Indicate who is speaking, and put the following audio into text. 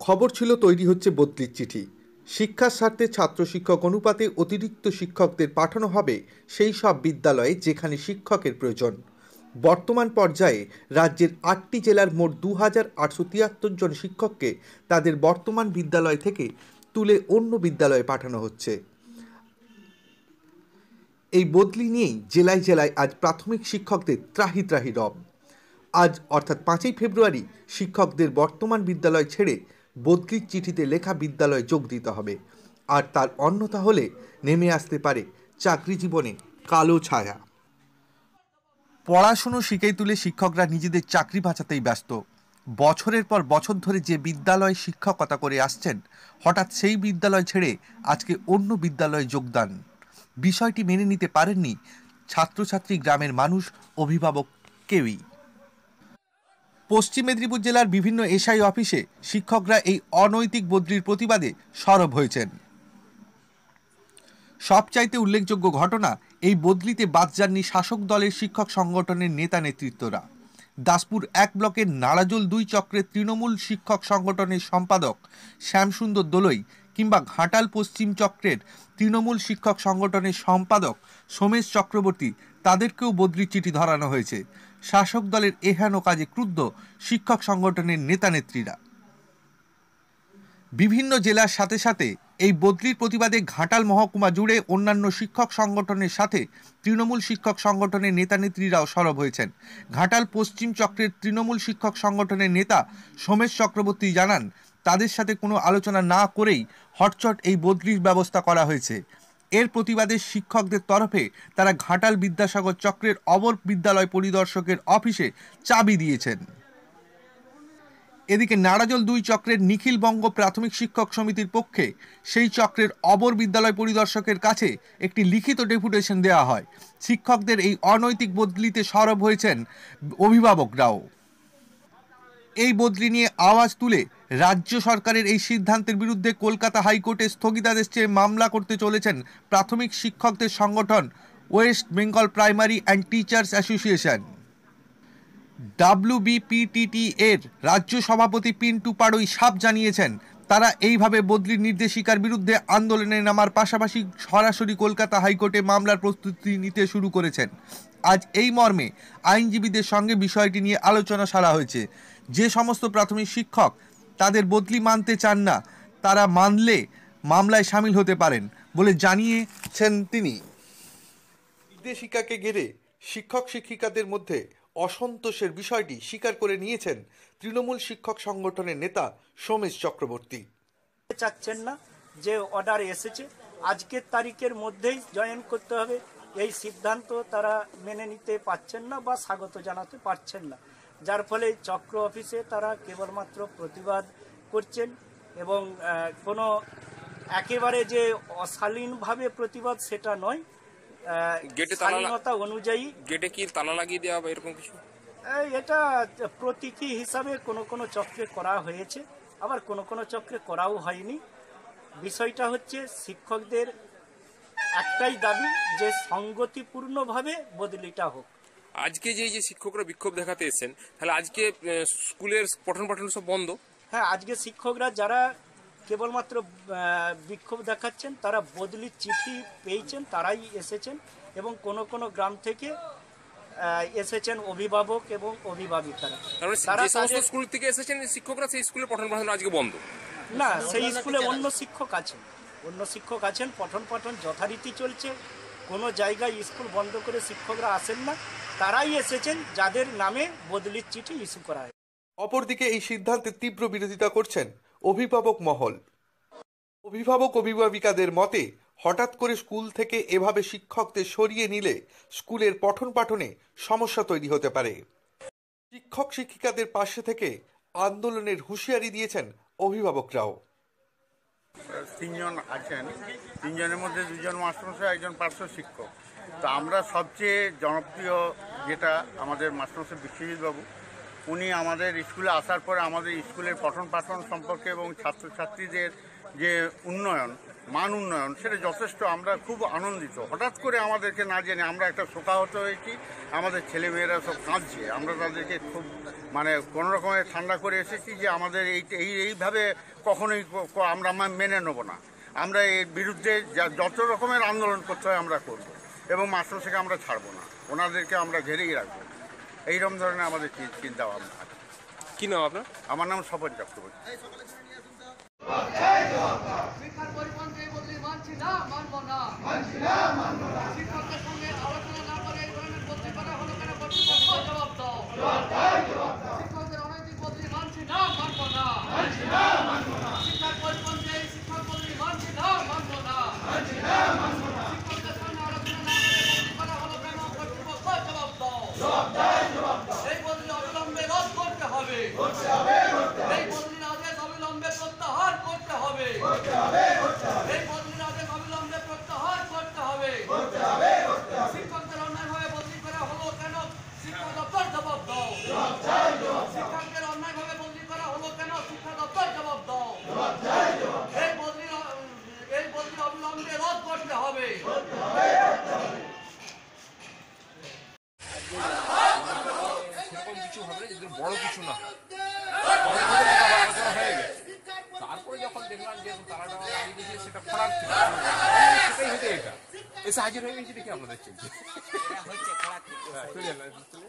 Speaker 1: খবর ছিল তৈরি হচ্ছে বদলির চিঠি। শিক্ষার স্বার্থে ছাত্র শিক্ষক অনুপাতে অতিরিক্ত শিক্ষকদের পাঠানো হবে সেই সব বিদ্যালয়ে যেখানে শিক্ষকের প্রয়োজন। বর্তমান পর্যায়ে রাজ্যের আটটি জেলার মোট দু হাজার আটশো তিয়াত্তর জন শিক্ষককে তাদের বর্তমান বিদ্যালয় থেকে তুলে অন্য বিদ্যালয়ে পাঠানো হচ্ছে। এই বদলি নিয়েই জেলায় জেলায় আজ প্রাথমিক শিক্ষকদের ত্রাহি ত্রাহি রব। আজ অর্থাৎ পাঁচই ফেব্রুয়ারি শিক্ষকদের বর্তমান বিদ্যালয় ছেড়ে বদলির চিঠিতে লেখা বিদ্যালয়ে যোগ দিতে হবে। আর তার অন্যতা হলে নেমে আসতে পারে চাকরি জীবনে কালো ছায়া। পড়াশুনো শিখেই তুলে শিক্ষকরা নিজেদের চাকরি বাঁচাতেই ব্যস্ত। বছরের পর বছর ধরে যে বিদ্যালয়ে শিক্ষকতা করে আসছেন, হঠাৎ সেই বিদ্যালয় ছেড়ে আজকে অন্য বিদ্যালয়ে যোগদান। বিষয়টি মেনে নিতে পারেননি ছাত্রছাত্রী গ্রামের মানুষ, অভিভাবক কেউই। পশ্চিম মেদিনীপুর জেলার বিভিন্ন এসআই অফিসে শিক্ষকরা এই অনৈতিক বদলির প্রতিবাদে সরব হয়েছেন। সবচাইতে উল্লেখযোগ্য ঘটনা, এই বদলিতে বাদ যাননি শাসক দলের শিক্ষক সংগঠনের নেতা নেতৃত্বরা। দাসপুর এক ব্লকের নাড়াজোল দুই চক্রের তৃণমূল শিক্ষক সংগঠনের সম্পাদক শ্যামসুন্দর দোলই কিংবা ঘাটাল পশ্চিম চক্রের তৃণমূল শিক্ষক সংগঠনের সম্পাদক সোমেশ চক্রবর্তী তাদেরকেও বদলির চিঠি ধরানো হয়েছে। শাসক দলের এহেন কাজে ক্রুদ্ধ শিক্ষক সংগঠনের নেতানেত্রীরা। বিভিন্ন জেলার সাথে সাথে এই বদলির প্রতিবাদে ঘাটাল মহকুমা জুড়ে অন্যান্য শিক্ষক সংগঠনের সাথে তৃণমূল শিক্ষক সংগঠনের নেতানেত্রীরাও সরব হয়েছেন। ঘাটাল পশ্চিম চক্রের তৃণমূল শিক্ষক সংগঠনের নেতা সোমেশ চক্রবর্তী জানান তাদের সাথে কোনো আলোচনা না করেই হটচট এই বদলির ব্যবস্থা করা হয়েছে। এর প্রতিবাদে শিক্ষকদের তরফে তারা ঘাটাল বিদ্যাসাগর চক্রের অবর বিদ্যালয় পরিদর্শকের অফিসে চাবি দিয়েছেন। এদিকে নারাজল দুই চক্রের নিখিল বঙ্গ প্রাথমিক শিক্ষক সমিতির পক্ষে সেই চক্রের অবর বিদ্যালয় পরিদর্শকের কাছে একটি লিখিত ডেপুটেশন দেওয়া হয়। শিক্ষকদের এই অনৈতিক বদলিতে সরব হয়েছেন অভিভাবকরাও। এই বদলি নিয়ে আওয়াজ তুলে রাজ্য সরকারের এই সিদ্ধান্তের বিরুদ্ধে কলকাতা হাইকোর্টে স্থগিতাদেশ চেয়ে মামলা করতে চলেছেন প্রাথমিক শিক্ষকদের সংগঠন, West Bengal primary and teachers association. WBPTT এর রাজ্য সভাপতি পিন্টু পাড়ই সাপ জানিয়েছেন, তারা এইভাবে বদলির নির্দেশিকার বিরুদ্ধে আন্দোলনে নামার পাশাপাশি সরাসরি কলকাতা হাইকোর্টে মামলার প্রস্তুতি নিতে শুরু করেছেন। আজ এই মর্মে আইনজীবীদের সঙ্গে বিষয়টি নিয়ে আলোচনা সারা হয়েছে। যে সমস্ত প্রাথমিক শিক্ষক তাদের বদলি মানতে চান না। তারা মানলে মামলায় সামিল হতে পারেন বলে জানিয়েছেন তিনি। নির্দেশিকাকে ঘিরে শিক্ষক শিক্ষিকাদের মধ্যে অসন্তোষের বিষয়টি স্বীকার করে নিয়েছেন তৃণমূল শিক্ষক সংগঠনের নেতা সোমেশ চক্রবর্তী।
Speaker 2: চাচ্ছেন না যে অর্ডার এসেছে। আজকের তারিখের মধ্যেই জয়েন করতে হবে। এই সিদ্ধান্ত তারা মেনে নিতে পারছেন না বা স্বাগত জানাতে পারছেন না। যার ফলে চক্র অফিসে তারা কেবলমাত্র প্রতিবাদ করছেন এবং কোনো একেবারে যে অশালীনভাবে প্রতিবাদ সেটা নয়
Speaker 3: গেটে
Speaker 2: শালীনতা অনুযায়ী
Speaker 3: গেটে কি তালা লাগিয়ে দেওয়া বা এরকম কিছু?
Speaker 2: এটা প্রতীকী হিসাবে কোনো কোনো চক্রে করা হয়েছে আবার কোনো কোনো চক্রে করাও হয়নি। বিষয়টা হচ্ছে শিক্ষকদের একটাই দাবি যে সঙ্গতিপূর্ণভাবে বদলিটা হোক।
Speaker 3: আজকে যে যে শিক্ষকরা বিক্ষোভ দেখাতে এসেছেন তাহলে আজকে স্কুলের পঠন পাঠন সব বন্ধ?
Speaker 2: হ্যাঁ আজকে শিক্ষকরা যারা কেবলমাত্র বিক্ষোভ দেখাচ্ছেন তারা বদলি চিঠি পেয়েছেন তারাই এসেছেন এবং কোন কোন গ্রাম থেকে এসেছেন অভিভাবক এবং অভিভাবিকারা।
Speaker 3: তারা স্কুল থেকে এসেছেন শিক্ষকরা সেই স্কুলের পঠন পাঠন আজকে বন্ধ?
Speaker 2: না সেই স্কুলে অন্য শিক্ষক আছেন। অন্য শিক্ষক আছেন পঠন পাঠন যথারীতি চলছে। কোনো জায়গায় স্কুল বন্ধ করে শিক্ষকরা আসেন না। তারাই এসেছেন যাদের নামে বদলির চিঠি ইস্যু করা হয়
Speaker 1: অপরদিকে এই সিদ্ধান্তে তীব্র বিরোধিতা করছেন অভিভাবক মহল। অভিভাবক অভিভাবিকাদের মতে হঠাৎ করে স্কুল থেকে এভাবে শিক্ষকদের সরিয়ে নিলে স্কুলের পঠন পাঠনে সমস্যা তৈরি হতে পারে। শিক্ষক শিক্ষিকাদের পাশে থেকে আন্দোলনের হুঁশিয়ারি দিয়েছেন অভিভাবকরাও।
Speaker 4: তিনজন আছেন তিনজনের মধ্যে দুজন মাস্টারমশাই একজন পার্শ্ব শিক্ষক। তো আমরা সবচেয়ে জনপ্রিয় যেটা আমাদের মাস্টারমশাই বিশ্বজিৎ বাবু উনি আমাদের স্কুলে আসার পরে আমাদের স্কুলের পঠন পাঠন সম্পর্কে এবং ছাত্রছাত্রীদের যে উন্নয়ন, মান উন্নয়ন, সেটা যথেষ্ট। আমরা খুব আনন্দিত। হঠাৎ করে আমাদেরকে না জেনে আমরা একটা শোকাহত হয়েছি। আমাদের ছেলেমেয়েরা সব কাঁদছে। আমরা তাদেরকে খুব মানে কোনো রকমের ঠান্ডা করে এসেছি যে আমাদের এই এই, এইভাবে কখনোই আমরা মেনে নেব না। আমরা এর বিরুদ্ধে যত রকমের আন্দোলন করতে হয় আমরা করব এবং মাস্টারমশাইকে আমরা ছাড়বো না। ওনাদেরকে আমরা ঘেরেই রাখব। এইরকম ধরনের আমাদের চিন্তা ভাবনা আছে।
Speaker 3: কি নাম আপনার?
Speaker 4: আমার নাম স্বপন চক্রবর্তী।
Speaker 5: শিক্ষার পরিপন্থী বদলি মানছি না মানব না। শিক্ষকদের সঙ্গে আলোচনা না করে এই ধরনের বদলি করা হলো কেন কর্তৃপক্ষ জবাব দাও শিক্ষকদের অনৈতিক বদলি মানছি না মানবো না শিক্ষার পরিপন্থী এই শিক্ষক বদলি মানছি না মানবো না শিক্ষকদের সঙ্গে আলোচনা না করে বদলি করা হলো কেন কর্তৃপক্ষ জবাব দাও এই বদলি অবিলম্বে রদ করতে হবে এই বদলির আদেশ অবিলম্বে প্রত্যাহার করতে হবে এই বদলির আদেশ অবিলম্বে প্রত্যাহার করতে হবে শিক্ষকদের অন্যায়ভাবে বদলি করা হলো কেন শিক্ষা দপ্তর জবাব দাও শিক্ষকদের অন্যায়ভাবে বদলি করা হলো কেন শিক্ষা দপ্তর জবাব দাও এই বদলির এই বদলি অবিলম্বে রদ করতে হবে
Speaker 3: সেরকম কিছু হবে না যদি কিছু না আলোচনা গেছে তারপরে যখন দেখলাম যে তারা লাগিয়ে সেটা ছিল সেটাই এসে হাজির হয়ে গেছে দেখি আপনাদের চলছে। চলে